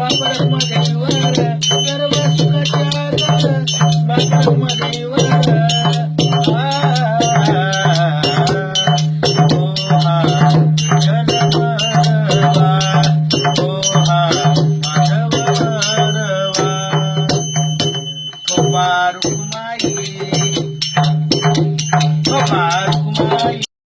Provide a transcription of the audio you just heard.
सुखाच्या घर सर्व सुखाच्या घर बापा